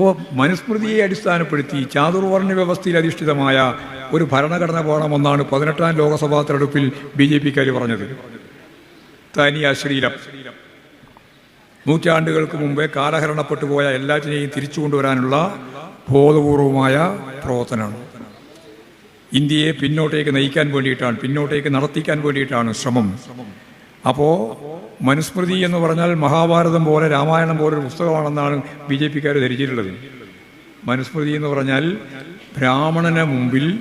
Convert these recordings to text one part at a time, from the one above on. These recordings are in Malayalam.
ഓ മനുസ്മൃതിയെ അടിസ്ഥാനപ്പെടുത്തി ചാതുർവർണ വ്യവസ്ഥയിൽ അധിഷ്ഠിതമായ ഒരു ഭരണഘടന പോകണമെന്നാണ് പതിനെട്ടാം ലോകസഭാ തെരഞ്ഞെടുപ്പിൽ ബി ജെ പിക്കാർ പറഞ്ഞത്. തനി അശ്ലീലം. നൂറ്റാണ്ടുകൾക്ക് മുമ്പേ കാലഹരണപ്പെട്ടു പോയ എല്ലാറ്റിനെയും തിരിച്ചു കൊണ്ടുവരാനുള്ള ബോധപൂർവമായ പ്രവർത്തനമാണ് ഇന്ത്യയെ പിന്നോട്ടേക്ക് നയിക്കാൻ വേണ്ടിയിട്ടാണ് പിന്നോട്ടേക്ക് നടത്തിക്കാൻ വേണ്ടിയിട്ടാണ് ശ്രമം. അപ്പോൾ മനുസ്മൃതി എന്ന് പറഞ്ഞാൽ മഹാഭാരതം പോലെ രാമായണം പോലെ ഒരു പുസ്തകമാണെന്നാണ് ബി ജെ പിക്കാർ ധരിച്ചിട്ടുള്ളത്. മനുസ്മൃതി എന്ന് പറഞ്ഞാൽ ബ്രാഹ്മണന് മുമ്പിൽ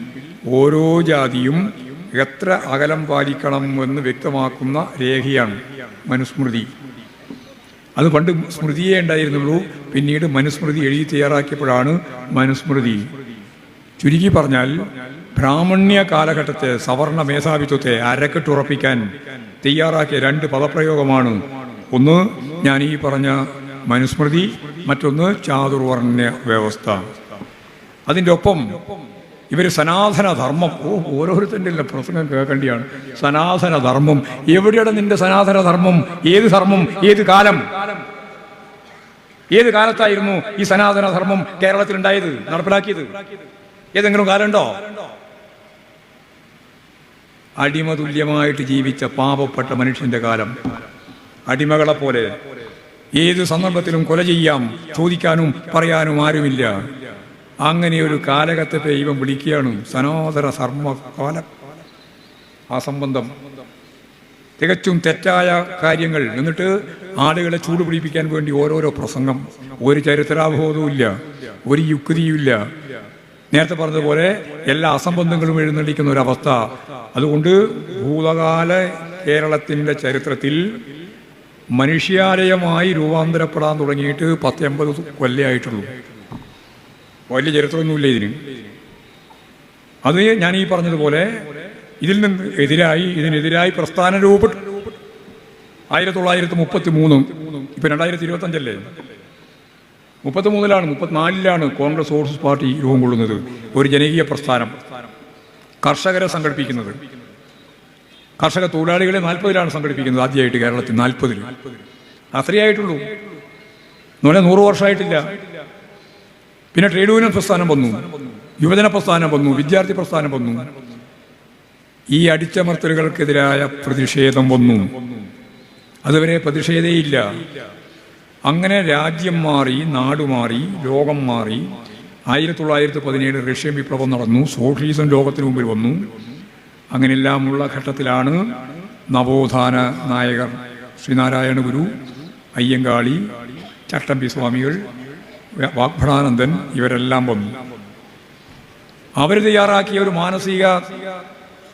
ഓരോ ജാതിയും എത്ര അകലം പാലിക്കണം എന്ന് വ്യക്തമാക്കുന്ന രേഖയാണ് മനുസ്മൃതി. അത് പണ്ട് സ്മൃതിയെ ഉണ്ടായിരുന്നുള്ളൂ പിന്നീട് മനുസ്മൃതി എഴുതി തയ്യാറാക്കിയപ്പോഴാണ് മനുസ്മൃതി. ചുരുക്കി പറഞ്ഞാൽ ബ്രാഹ്മണ്യ കാലഘട്ടത്തെ സവർണ മേധാവിത്വത്തെ അരക്കെട്ടുറപ്പിക്കാൻ തയ്യാറാക്കിയ രണ്ട് പദപ്രയോഗമാണ്. ഒന്ന് ഞാൻ ഈ പറഞ്ഞ മനുസ്മൃതി മറ്റൊന്ന് ചാതുർവർണ വ്യവസ്ഥ. അതിന്റെ ഒപ്പം ഇവർ സനാതനധർമ്മം ഓ ഓരോരുത്തന്റെ പ്രസംഗം കേൾക്കേണ്ടിയാണ്. സനാതനധർമ്മം എവിടെയാണ് നിന്റെ സനാതനധർമ്മം ഏത് ധർമ്മം? ഏത് കാലം? ഏത് കാലത്തായിരുന്നു ഈ സനാതനധർമ്മം കേരളത്തിൽ ഉണ്ടായത് നടപ്പിലാക്കിയത്? ഏതെങ്കിലും കാലമുണ്ടോ? അടിമ തുല്യമായിട്ട് ജീവിച്ച പാപപ്പെട്ട മനുഷ്യന്റെ കാലം. അടിമകളെ പോലെ ഏത് സന്ദർഭത്തിലും കൊല ചെയ്യാം ചോദിക്കാനും പറയാനും ആരുമില്ല. അങ്ങനെ ഒരു കാലഘട്ടത്തെ ദൈവം വിളിക്കുകയാണ് സനാതന ധർമ്മകാലം ആ സംബന്ധം തികച്ചും തെറ്റായ കാര്യങ്ങൾ. എന്നിട്ട് ആളുകളെ ചൂട് പിടിപ്പിക്കാൻ വേണ്ടി ഓരോരോ പ്രസംഗം. ഒരു ചരിത്രാബോധവും ഇല്ല ഒരു യുക്തിയുമില്ല. നേരത്തെ പറഞ്ഞതുപോലെ എല്ലാ അസംബന്ധങ്ങളും എഴുന്നള്ളിക്കുന്ന അവസ്ഥ അതുകൊണ്ട് ഭൂതകാല കേരളത്തിന്റെ ചരിത്രത്തിൽ മനുഷ്യാലയമായി രൂപാന്തരപ്പെടാൻ തുടങ്ങിയിട്ട് പത്തൊമ്പത് കൊല്ലയായിട്ടുള്ളൂ വലിയ ചരിത്രമൊന്നുമില്ല ഇതിന്. അത് ഞാൻ ഈ പറഞ്ഞതുപോലെ ഇതിൽ നിന്ന് എതിരായി ഇതിനെതിരായി പ്രസ്ഥാന രൂപപ്പെട്ടു ആയിരത്തി തൊള്ളായിരത്തി മുപ്പത്തി മൂന്നും ഇപ്പൊ രണ്ടായിരത്തി ഇരുപത്തി അഞ്ചല്ലേ മുപ്പത്തി മൂന്നിലാണ് മുപ്പത്തിനാലിലാണ് കോൺഗ്രസ് സോഷ്യലിസ്റ്റ് പാർട്ടി രൂപം കൊള്ളുന്നത്. ഒരു ജനകീയ പ്രസ്ഥാനം. കർഷകരെ സംഘടിപ്പിക്കുന്നത്. കർഷക തൊഴിലാളികളെ നാൽപ്പതിലാണ് സംഘടിപ്പിക്കുന്നത് ആദ്യമായിട്ട് കേരളത്തിൽ നാൽപ്പതിൽ അത്രയേ ആയിട്ടുള്ളൂ നൂറ് വർഷമായിട്ടില്ല. പിന്നെ ട്രേഡ് യൂണിയൻ പ്രസ്ഥാനം വന്നു. യുവജന പ്രസ്ഥാനം വന്നു. വിദ്യാർത്ഥി പ്രസ്ഥാനം വന്നു. ഈ അടിച്ചമർത്തലുകൾക്കെതിരായ പ്രതിഷേധം വന്നു. അതുവരെ പ്രതിഷേധയില്ല അങ്ങനെ രാജ്യം മാറി നാട് മാറി ലോകം മാറി. ആയിരത്തി തൊള്ളായിരത്തി പതിനേഴ് റഷ്യൻ വിപ്ലവം നടന്നു സോഷ്യലിസം ലോകത്തിന് മുമ്പിൽ വന്നു. അങ്ങനെയെല്ലാമുള്ള ഘട്ടത്തിലാണ് നവോത്ഥാന നായകർ ശ്രീനാരായണ ഗുരു അയ്യങ്കാളി ചട്ടമ്പി സ്വാമികൾ വാഗ്ഭടാനന്ദൻ ഇവരെല്ലാം വന്നു. അവർ തയ്യാറാക്കിയ ഒരു മാനസിക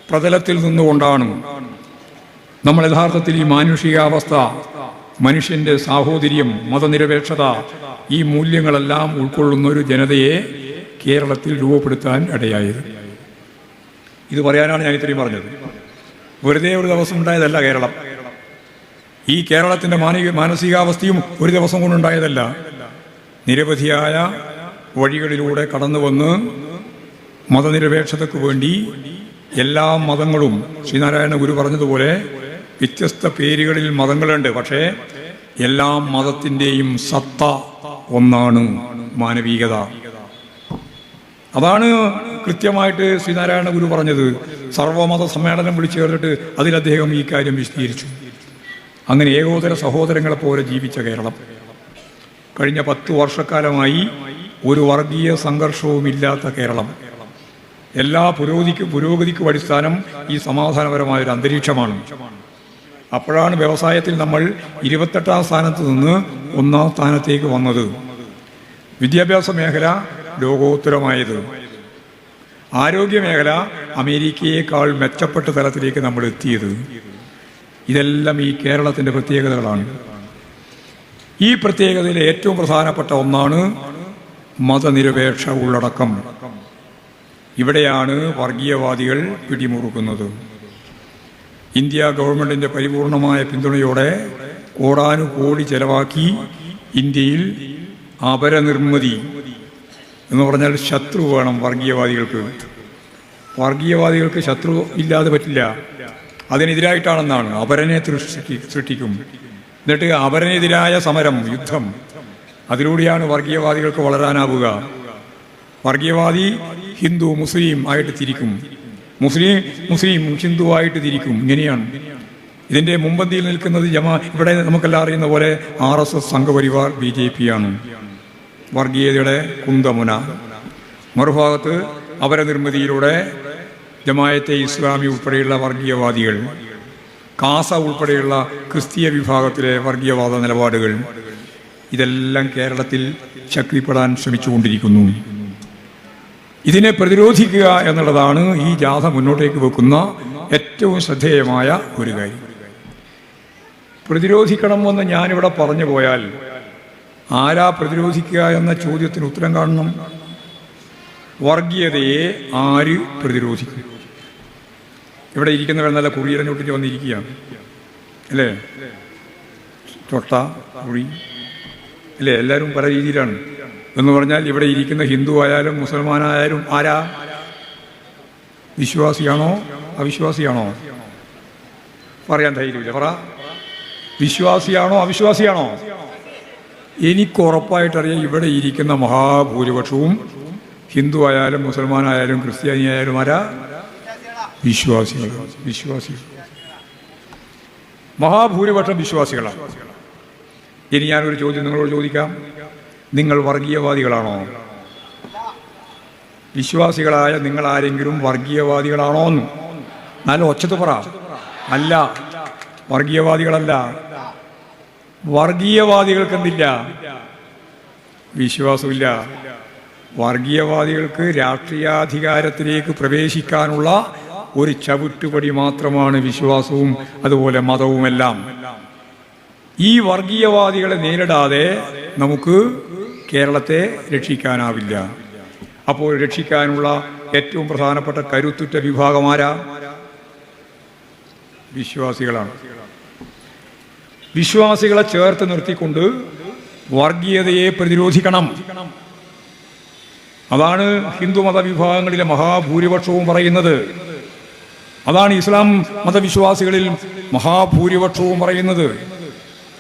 പ്രതലത്തിൽ നിന്നുകൊണ്ടാണ് നമ്മൾ യഥാർത്ഥത്തിൽ ഈ മാനുഷികാവസ്ഥ മനുഷ്യന്റെ സാഹോദര്യം മതനിരപേക്ഷത ഈ മൂല്യങ്ങളെല്ലാം ഉൾക്കൊള്ളുന്ന ഒരു ജനതയെ കേരളത്തിൽ രൂപപ്പെടുത്താൻ ഇടയായത്. ഇത് പറയാനാണ് ഞാൻ ഇത്രയും പറഞ്ഞത്. വെറുതെ ഒരു ദിവസം ഉണ്ടായതല്ല കേരളം. ഈ കേരളത്തിന്റെ മാനിക മാനസികാവസ്ഥയും ഒരു ദിവസം കൊണ്ടുണ്ടായതല്ല നിരവധിയായ വഴികളിലൂടെ കടന്നു വന്ന് മതനിരപേക്ഷതയ്ക്ക് വേണ്ടി എല്ലാ മതങ്ങളും ശ്രീനാരായണ ഗുരു പറഞ്ഞതുപോലെ വ്യത്യസ്ത പേരുകളിൽ മതങ്ങളുണ്ട്. പക്ഷേ എല്ലാ മതത്തിന്റെയും സത്ത ഒന്നാണ് മാനവികത. അതാണ് കൃത്യമായിട്ട് ശ്രീനാരായണ ഗുരു പറഞ്ഞത്. സർവമത സമ്മേളനം വിളിച്ചു ചേർത്തിട്ട് അതിൽ അദ്ദേഹം ഈ കാര്യം വിശദീകരിച്ചു. അങ്ങനെ ഏകോദര സഹോദരങ്ങളെ പോലെ ജീവിച്ച കേരളം. കഴിഞ്ഞ പത്ത് വർഷക്കാലമായി ഒരു വർഗീയ സംഘർഷവുമില്ലാത്ത കേരളം. എല്ലാ പുരോഗതിക്ക് പുരോഗതിക്കും അടിസ്ഥാനം ഈ സമാധാനപരമായ ഒരു അന്തരീക്ഷമാണ്. അപ്പോഴാണ് വ്യവസായത്തിൽ നമ്മൾ ഇരുപത്തെട്ടാം സ്ഥാനത്ത് നിന്ന് ഒന്നാം സ്ഥാനത്തേക്ക് വന്നത്. വിദ്യാഭ്യാസ മേഖല ലോകോത്തരമായത്. ആരോഗ്യ മേഖല അമേരിക്കയേക്കാൾ മെച്ചപ്പെട്ട തലത്തിലേക്ക് നമ്മൾ എത്തിയത്. ഇതെല്ലാം ഈ കേരളത്തിന്റെ പ്രത്യേകതകളാണ്. ഈ പ്രത്യേകതയിൽ ഏറ്റവും പ്രധാനപ്പെട്ട ഒന്നാണ് മതനിരപേക്ഷ ഉള്ളടക്കം. ഇവിടെയാണ് വർഗീയവാദികൾ പിടിമുറുക്കുന്നത്. ഇന്ത്യ ഗവൺമെന്റിന്റെ പരിപൂർണമായ പിന്തുണയോടെ കോടാനുകോടി ചെലവാക്കി ഇന്ത്യയിൽ അപരനിർമ്മിതി എന്ന് പറഞ്ഞാൽ ശത്രു വേണം വർഗീയവാദികൾക്ക്. വർഗീയവാദികൾക്ക് ശത്രു ഇല്ലാതെ പറ്റില്ല. അതിനെതിരായിട്ടാണെന്നാണ് അപരനെ സൃഷ്ടി സൃഷ്ടിക്കും. എന്നിട്ട് അപരനെതിരായ സമരം യുദ്ധം അതിലൂടെയാണ് വർഗീയവാദികൾക്ക് വളരാനാവുക. വർഗീയവാദി ഹിന്ദു മുസ്ലിം ആയിട്ട് തിരിക്കും. മുസ്ലിം മുസ്ലിം ഹിന്ദുവായിട്ട് തിരിക്കും. ഇങ്ങനെയാണ്. ഇതിന്റെ മുമ്പന്തിയിൽ നിൽക്കുന്നത് ജമാ ഇവിടെ നമുക്കെല്ലാം അറിയുന്ന പോലെ R S S Sangh Parivar B J P ആണ് വർഗീയതയുടെ കുന്തമുന. മറുഭാഗത്ത് അപരനിർമ്മിതിയിലൂടെ ജമായത്തെ ഇസ്ലാമി ഉൾപ്പെടെയുള്ള വർഗീയവാദികൾ കാസ ഉൾപ്പെടെയുള്ള ക്രിസ്തീയ വിഭാഗത്തിലെ വർഗീയവാദ നിലപാടുകൾ ഇതെല്ലാം കേരളത്തിൽ ശക്തിപ്പെടാൻ ശ്രമിച്ചുകൊണ്ടിരിക്കുന്നു. ഇതിനെ പ്രതിരോധിക്കുക എന്നുള്ളതാണ് ഈ ജാഥ മുന്നോട്ടേക്ക് വെക്കുന്ന ഏറ്റവും ശ്രദ്ധേയമായ ഒരു കാര്യം. പ്രതിരോധിക്കണമെന്ന് ഞാനിവിടെ പറഞ്ഞു പോയാൽ ആരാ പ്രതിരോധിക്കുക എന്ന ചോദ്യത്തിന് ഉത്തരം കാണണം. വർഗീയതയെ ആര് പ്രതിരോധിക്കും? ഇവിടെ ഇരിക്കുന്നവർ നല്ല കുറിയിരഞ്ഞൊട്ടിച്ച് വന്നിരിക്കുകയാണ്. അല്ലേ? തൊട്ട കുഴി അല്ലേ? എല്ലാവരും പല രീതിയിലാണ്. എന്ന് പറഞ്ഞാൽ ഇവിടെ ഇരിക്കുന്ന ഹിന്ദു ആയാലും മുസൽമാനായാലും ആരാ? വിശ്വാസിയാണോ? അവിശ്വാസിയാണോ? പറയാൻ ധൈര്യമില്ല. പറ. വിശ്വാസിയാണോ? അവിശ്വാസിയാണോ? എനിക്ക് ഉറപ്പായിട്ടറിയാം ഇവിടെ ഇരിക്കുന്ന മഹാഭൂരിപക്ഷവും ഹിന്ദു ആയാലും മുസൽമാനായാലും ക്രിസ്ത്യാനി ആയാലും ആരാ? വിശ്വാസികൾ വിശ്വാസികൾ. മഹാഭൂരിപക്ഷം വിശ്വാസികളാണ്. ഇനി ഞാനൊരു ചോദ്യം നിങ്ങളോട് ചോദിക്കാം. നിങ്ങൾ വർഗീയവാദികളാണോ? വിശ്വാസികളായ നിങ്ങൾ ആരെങ്കിലും വർഗീയവാദികളാണോ എന്ന് നല്ല ഒച്ചത്ത് പറ. അല്ല വർഗീയവാദികളല്ല. വർഗീയവാദികൾക്ക് എന്തില്ല വിശ്വാസമില്ല. വർഗീയവാദികൾക്ക് രാഷ്ട്രീയാധികാരത്തിലേക്ക് പ്രവേശിക്കാനുള്ള ഒരു ചവിട്ടുപടി മാത്രമാണ് വിശ്വാസവും അതുപോലെ മതവുമെല്ലാം. ഈ വർഗീയവാദികളെ നേരിടാതെ നമുക്ക് കേരളത്തെ രക്ഷിക്കാനാവില്ല. അപ്പോൾ രക്ഷിക്കാനുള്ള ഏറ്റവും പ്രധാനപ്പെട്ട കരുത്തുറ്റ വിഭാഗമാരാ വിശ്വാസികളാണ്. വിശ്വാസികളെ ചേർത്ത് നിർത്തിക്കൊണ്ട് വർഗീയതയെ പ്രതിരോധിക്കണം. അതാണ് ഹിന്ദു മതവിഭാഗങ്ങളിലെ മഹാഭൂരിപക്ഷവും പറയുന്നത്. അതാണ് ഇസ്ലാം മതവിശ്വാസികളിൽ മഹാഭൂരിപക്ഷവും പറയുന്നത്.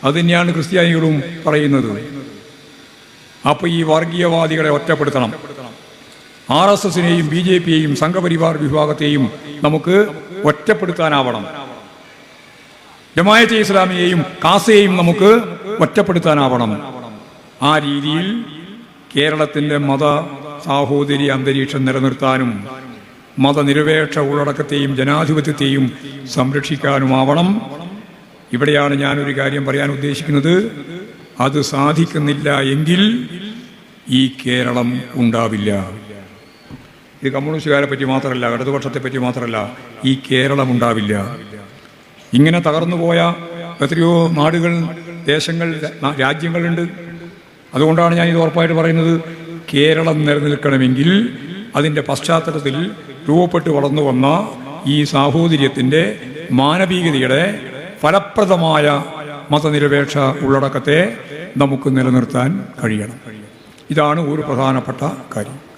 അത് തന്നെയാണ് ക്രിസ്ത്യാനികളും പറയുന്നത്. അപ്പൊ ഈ വർഗീയവാദികളെ ഒറ്റപ്പെടുത്തണം. ആർ എസ് എസിനെയും ബി ജെ പിയെയും സംഘപരിവാർ വിഭാഗത്തെയും നമുക്ക് ഒറ്റപ്പെടുത്താനാവണം. ജമായത്തെ ഇസ്ലാമിയെയും കാസയെയും നമുക്ക് ഒറ്റപ്പെടുത്താനാവണം. ആ രീതിയിൽ കേരളത്തിന്റെ മത സാഹോദര്യ അന്തരീക്ഷം നിലനിർത്താനും മതനിരപേക്ഷ ഉള്ളടക്കത്തെയും ജനാധിപത്യത്തെയും സംരക്ഷിക്കാനുമാവണം. ഇവിടെയാണ് ഞാനൊരു കാര്യം പറയാൻ ഉദ്ദേശിക്കുന്നത്. അത് സാധിക്കുന്നില്ല എങ്കിൽ ഈ കേരളം ഉണ്ടാവില്ല. ഇത് കമ്മ്യൂണിസ്റ്റുകാരെ പറ്റി മാത്രമല്ല ഇടതുപക്ഷത്തെ പറ്റി മാത്രമല്ല ഈ കേരളം ഉണ്ടാവില്ല. ഇങ്ങനെ തകർന്നുപോയ എത്രയോ നാടുകൾ ദേശങ്ങൾ രാജ്യങ്ങളുണ്ട്. അതുകൊണ്ടാണ് ഞാൻ ഇത് ഉറപ്പായിട്ട് പറയുന്നത്. കേരളം നിലനിൽക്കണമെങ്കിൽ അതിന്റെ പശ്ചാത്തലത്തിൽ രൂപപ്പെട്ട് വളർന്നു വന്ന ഈ സാഹോദര്യത്തിന്റെ മാനവികതയുടെ ഫലപ്രദമായ മതനിരപേക്ഷ ഉള്ളടക്കത്തെ നമുക്ക് നിലനിർത്താൻ കഴിയണം. ഇതാണ് ഒരു പ്രധാനപ്പെട്ട കാര്യം.